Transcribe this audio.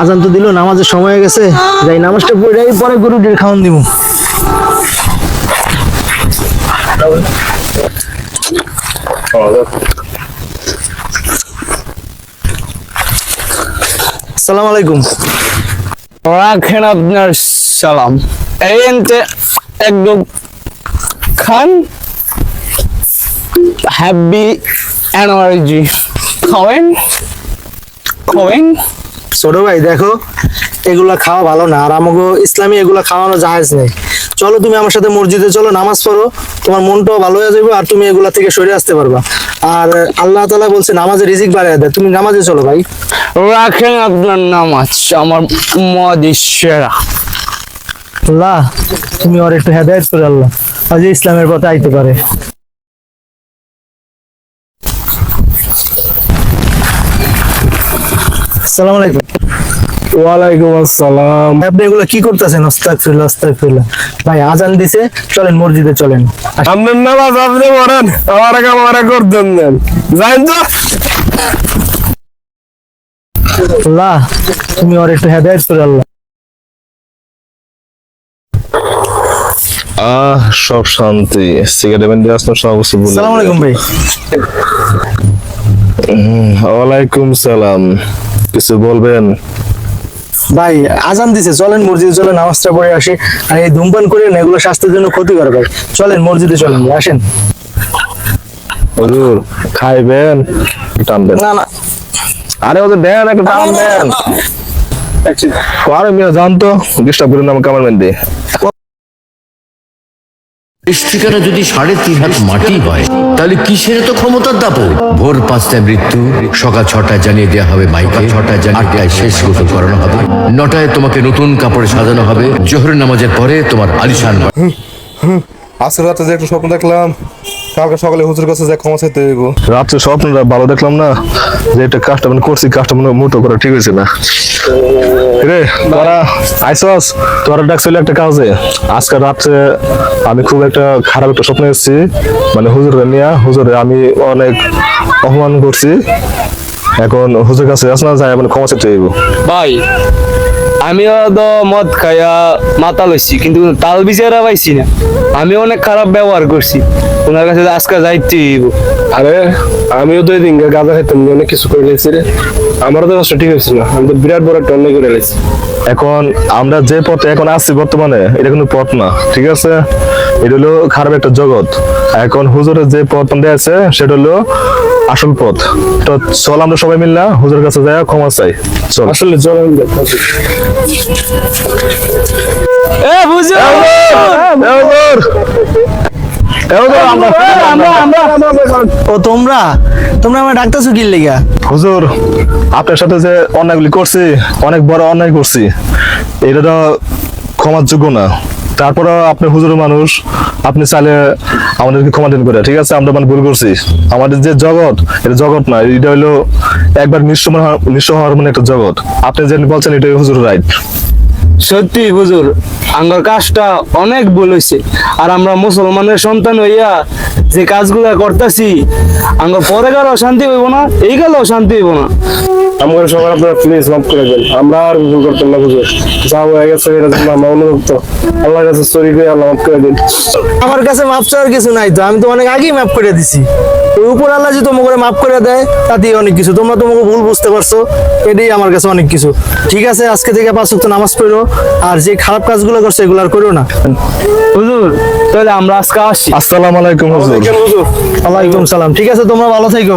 আজান তো দিল নামাজের সময় হয়ে গেছে। যাই নামাজটা পড়ে পরে গরুটির খাওয়ান দিব। আসসালামু আলাইকুম। রাখেন আপনার সালাম। এই এনতে একদম খান। হ্যাপি এনার্জি খাওয়েন খাওয়েন ছোট ভাই দেখো এগুলা খাওয়া ভালো না। আর আমাকে ইসলামী এগুলা খাওয়ানো জাহেজ নেই। চলো তুমি আমার সাথে মসজিদে চলো নামাজ পড়ো। তোমার মনটাও ভালো হয়ে যাবে আর তুমি এগুলা থেকে সরে আসতে পারবা। আর আল্লাহ তালা বলছে নামাজে রিজিক বাড়ায় দেয় তুমি নামাজে চলো ভাই। রাখেন আপনার নামাজ আমার মদি সেরা। আল্লাহ তুমি ওর একটু হেদায়ত করে আল্লাহ। আজ ইসলামের পথে আইতে পারে। আসসালামু আলাইকুম। ওয়ালাইকুম আসসালাম। আপনি এগুলো কি করতেছেন? আস্তাগফিরুল্লাহ আস্তাগফিরুল্লাহ। ভাই আজান দিছে চলেন মসজিদে চলেন। আপনার নামাজ আপনি পড়েন আমার কাম আমার করতেন দেন। যাই তো। আল্লাহ তুমি ওর একটু হেদায়ত করে আল্লাহ। আহ সব শান্তি। সিগারেট বেন্ডে আসলাম সব কিছু বলে আসসালামু আলাইকুম ভাই। ওয়ালাইকুম সালাম। কিছু বলবেন? ভাই আজান দিছে চলেন মসজিদে চলেন নামাজটা পড়ে আসি। আর এই ধূমপান করেন এগুলো স্বাস্থ্যের জন্য ক্ষতিকর ভাই। চলেন মসজিদে চলেন আসেন। হুজুর খাইবেন টানবেন। না না। আরে ওদের দেন একটা টান দেন আরে মিয়া জানতো ডিস্টার্ব করেন আমাকে আমার মেন্দি দেশ ঠিকানা যদি সাড়ে তিন হাত মাটি হয়, তাহলে কিসের তো ক্ষমতার দাপট? ভোর পাঁচটায় মৃত্যু, সকাল ছটায় জানিয়ে দেওয়া হবে মাইকা ছটায় আটটায় শেষ গোসল করানো হবে। নটায় তোমাকে নতুন কাপড়ে সাজানো হবে। জোহর নামাজের পরে তোমার আলিশান আসলে রাতে যে একটু স্বপ্ন দেখলাম। কালকে সকালে হুজুর কাছে যে ক্ষমা চাইতে হইব। রাত্রে স্বপ্নটা ভালো দেখলাম না যে এটা কাজটা মানে করছি কাজটা মানে মোটো করা ঠিক হয়েছে না। রে তোরা আইসস তোরা ডাকছিল একটা কাজে। আজকে রাত্রে আমি খুব একটা খারাপ একটা স্বপ্ন এসেছি। মানে হুজুরকে নিয়ে হুজুরে আমি অনেক অপমান করছি। এখন হুজুর কাছে আস না যায় মানে ক্ষমা চাইতে হইব। ভাই আমিও তো মদ খাইয়া মাথা লইছি কিন্তু তাল বিচারা পাইছি না। আমি অনেক খারাপ ব্যবহার করছি। ওনার কাছে আজকে যাইতে হইব। আরে আমিও তো এদিন গাঁজা খাইতাম অনেক কিছু করে লেছি রে। আমারও তো কাজটা ঠিক হয়েছে না আমি তো বিরাট বড় একটা অন্যায় করে লেছি এখন আমরা যে পথে এখন আছি বর্তমানে এটা কিন্তু পথ না ঠিক আছে? এটা হলো খারাপ একটা জগৎ। এখন হুজুরের যে পথ আছে সেটা হলো আসল পথ। তো চল আমরা সবাই মিললা হুজুরের কাছে যাই ক্ষমা চাই। চল। আসলে চল এ হুজুর! এ হুজুর, ও তোমরা? তোমরা আমার ডাকতেছো কি লেগা? হুজুর আপনার সাথে যে অন্যায়গুলি করছি অনেক বড় অন্যায় করছি এটা তো ক্ষমার যোগ্য না। তারপরে আপনি হুজুর মানুষ, আপনি চাইলে আমাদেরকে ক্ষমা দিন করে। ঠিক আছে, আমরা মানে ভুল করছি। আমাদের যে জগৎ, এটা জগৎ না, এটা হলো একবার নিঃস্ব নিঃস্ব হওয়ার মানে একটা জগৎ। আপনি যে বলছেন, এটাই হুজুর রাইট। সত্যি হুজুর আঙ্গর কাজটা অনেক ভুল হয়েছে আর আমরা মুসলমানের সন্তান হইয়া যে কাজগুলা করতেছি আঙ্গর পরে গেলেও শান্তি হইব না এই গেলেও শান্তি হইব না। আমাদের সবার আপনারা প্লিজ মাফ করে দেন। আমরা আর ভুল করতাম না হুজুর। যা হয়ে গেছে এটা জন্য আমরা অনুরক্ত আল্লাহর কাছে সরি করে আল্লাহ মাফ করে দিন। আমার কাছে মাপ চাওয়ার কিছু নাই তো আমি তো অনেক আগেই মাপ করে দিছি। ওই উপর আল্লাহ যে তোমাকে মাফ করে দেয় তাতেই অনেক কিছু। তোমরা তোমাকে ভুল বুঝতে পারছ এটাই আমার কাছে অনেক কিছু। ঠিক আছে আজকে থেকে পাঁচ নামাজ পড়ো। আর যে খারাপ কাজগুলো করছে এগুলো আর করো না। হুজুর তাহলে আমরা আজকে আসি। আসসালামু আলাইকুম হুজুর। ওয়ালাইকুম সালাম। ঠিক আছে তোমরা ভালো থেকো।